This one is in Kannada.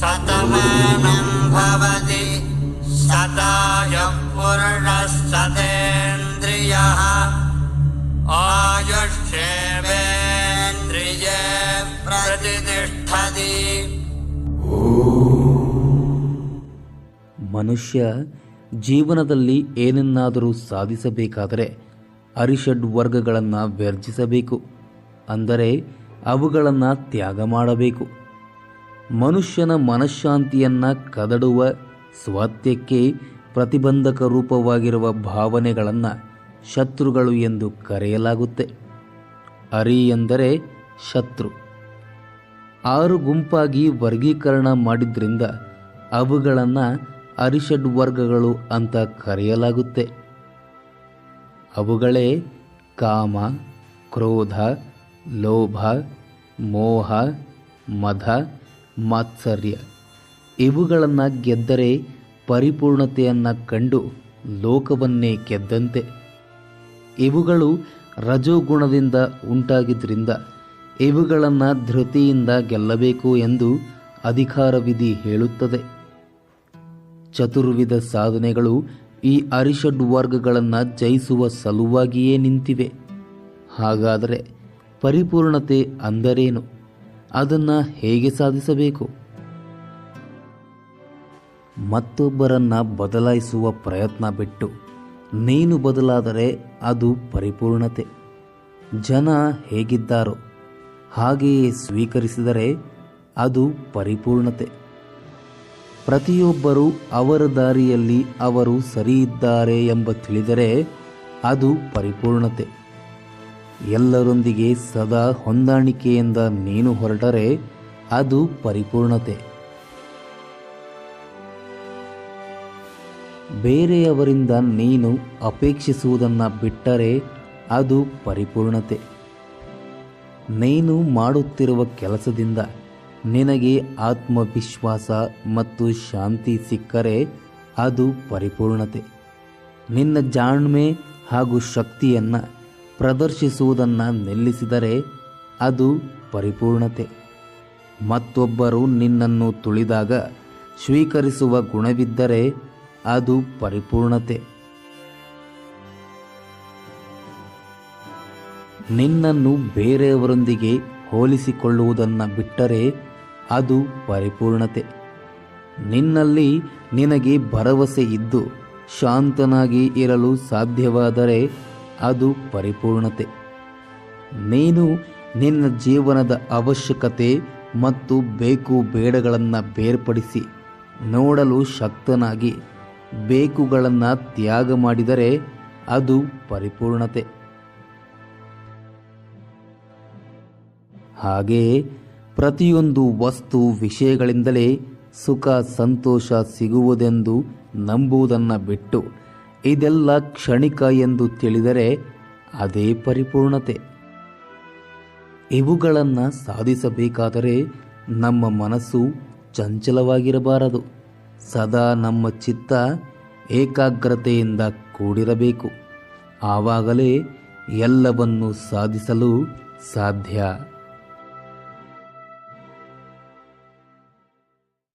शतमानं भवति शताय पुरुषस्ततेन्द्रियः आयुष्येवेन्द्रिये प्रतिष्ठति ಮನುಷ್ಯ ಜೀವನದಲ್ಲಿ ಏನನ್ನಾದರೂ ಸಾಧಿಸಬೇಕಾದರೆ ಅರಿಷಡ್ ವರ್ಗಗಳನ್ನು ವ್ಯರ್ಜಿಸಬೇಕು ಅಂದರೆ ಅವುಗಳನ್ನು ತ್ಯಾಗ ಮಾಡಬೇಕು ಮನುಷ್ಯನ ಮನಃಶಾಂತಿಯನ್ನು ಕದಡುವ ಸ್ವಾತ್ಯಕ್ಕೆ ಪ್ರತಿಬಂಧಕ ರೂಪವಾಗಿರುವ ಭಾವನೆಗಳನ್ನು ಶತ್ರುಗಳು ಎಂದು ಕರೆಯಲಾಗುತ್ತೆ. ಅರಿ ಎಂದರೆ ಶತ್ರು. ಆರು ಗುಂಪಾಗಿ ವರ್ಗೀಕರಣ ಮಾಡಿದ್ರಿಂದ ಅವುಗಳನ್ನು ಅರಿಷಡ್ ವರ್ಗಗಳು ಅಂತ ಕರೆಯಲಾಗುತ್ತೆ. ಅವುಗಳೇ ಕಾಮ, ಕ್ರೋಧ, ಲೋಭ, ಮೋಹ, ಮದ ಮಾತ್ಸರ್ಯ. ಇವುಗಳನ್ನು ಗೆದ್ದರೆ ಪರಿಪೂರ್ಣತೆಯನ್ನು ಕಂಡು ಲೋಕವನ್ನೇ ಗೆದ್ದಂತೆ ಇವುಗಳು ರಜೋಗುಣದಿಂದ ಉಂಟಾಗಿದ್ದರಿಂದ ಇವುಗಳನ್ನು ಧೃತಿಯಿಂದ ಗೆಲ್ಲಬೇಕು ಎಂದು ಅಧಿಕಾರ ವಿಧಿ ಹೇಳುತ್ತದೆ. ಚತುರ್ವಿಧ ಸಾಧನೆಗಳು ಈ ಅರಿಷಡ್ ವರ್ಗಗಳನ್ನು ಜಯಿಸುವ ಸಲುವಾಗಿಯೇ ನಿಂತಿವೆ. ಹಾಗಾದರೆ ಪರಿಪೂರ್ಣತೆ ಅಂದರೇನು? ಅದನ್ನು ಹೇಗೆ ಸಾಧಿಸಬೇಕು? ಮತ್ತೊಬ್ಬರನ್ನು ಬದಲಾಯಿಸುವ ಪ್ರಯತ್ನ ಬಿಟ್ಟು ನೀನು ಬದಲಾದರೆ ಅದು ಪರಿಪೂರ್ಣತೆ. ಜನ ಹೇಗಿದ್ದಾರೋ ಹಾಗೆಯೇ ಸ್ವೀಕರಿಸಿದರೆ ಅದು ಪರಿಪೂರ್ಣತೆ. ಪ್ರತಿಯೊಬ್ಬರೂ ಅವರ ದಾರಿಯಲ್ಲಿ ಅವರು ಸರಿಯಿದ್ದಾರೆ ಎಂಬ ತಿಳಿದರೆ ಅದು ಪರಿಪೂರ್ಣತೆ. ಎಲ್ಲರೊಂದಿಗೆ ಸದಾ ಹೊಂದಾಣಿಕೆಯಿಂದ ನೀನು ಹೊರಟರೆ ಅದು ಪರಿಪೂರ್ಣತೆ. ಬೇರೆಯವರಿಂದ ನೀನು ಅಪೇಕ್ಷಿಸುವುದನ್ನು ಬಿಟ್ಟರೆ ಅದು ಪರಿಪೂರ್ಣತೆ. ನೀನು ಮಾಡುತ್ತಿರುವ ಕೆಲಸದಿಂದ ನಿನಗೆ ಆತ್ಮವಿಶ್ವಾಸ ಮತ್ತು ಶಾಂತಿ ಸಿಕ್ಕರೆ ಅದು ಪರಿಪೂರ್ಣತೆ. ನಿನ್ನ ಜಾಣ್ಮೆ ಹಾಗೂ ಶಕ್ತಿಯನ್ನು ಪ್ರದರ್ಶಿಸುವುದನ್ನು ನಿಲ್ಲಿಸಿದರೆ ಅದು ಪರಿಪೂರ್ಣತೆ. ಮತ್ತೊಬ್ಬರು ನಿನ್ನನ್ನು ತುಳಿದಾಗ ಸ್ವೀಕರಿಸುವ ಗುಣವಿದ್ದರೆ ಅದು ಪರಿಪೂರ್ಣತೆ. ನಿನ್ನನ್ನು ಬೇರೆಯವರೊಂದಿಗೆ ಹೋಲಿಸಿಕೊಳ್ಳುವುದನ್ನು ಬಿಟ್ಟರೆ ಅದು ಪರಿಪೂರ್ಣತೆ. ನಿನ್ನಲ್ಲಿ ನಿನಗೆ ಭರವಸೆ ಇದ್ದು ಶಾಂತನಾಗಿ ಇರಲು ಸಾಧ್ಯವಾದರೆ ಅದು ಪರಿಪೂರ್ಣತೆ. ನೀನು ನಿನ್ನ ಜೀವನದ ಅವಶ್ಯಕತೆ ಮತ್ತು ಬೇಕು ಬೇಡಗಳನ್ನು ಬೇರ್ಪಡಿಸಿ, ನೋಡಲು ಶಕ್ತನಾಗಿ, ಬೇಕುಗಳನ್ನು ತ್ಯಾಗ ಮಾಡಿದರೆ ಅದು ಪರಿಪೂರ್ಣತೆ. ಹಾಗೆಯೇ ಪ್ರತಿಯೊಂದು ವಸ್ತು ವಿಷಯಗಳಿಂದಲೇ ಸುಖ ಸಂತೋಷ ಸಿಗುವುದೆಂದು ನಂಬುವುದನ್ನು ಬಿಟ್ಟು ಇದೆಲ್ಲ ಕ್ಷಣಿಕ ಎಂದು ತಿಳಿದರೆ ಅದೇ ಪರಿಪೂರ್ಣತೆ. ಇವುಗಳನ್ನು ಸಾಧಿಸಬೇಕಾದರೆ ನಮ್ಮ ಮನಸ್ಸು ಚಂಚಲವಾಗಿರಬಾರದು. ಸದಾ ನಮ್ಮ ಚಿತ್ತ ಏಕಾಗ್ರತೆಯಿಂದ ಕೂಡಿರಬೇಕು. ಆವಾಗಲೇ ಎಲ್ಲವನ್ನು ಸಾಧಿಸಲು ಸಾಧ್ಯ.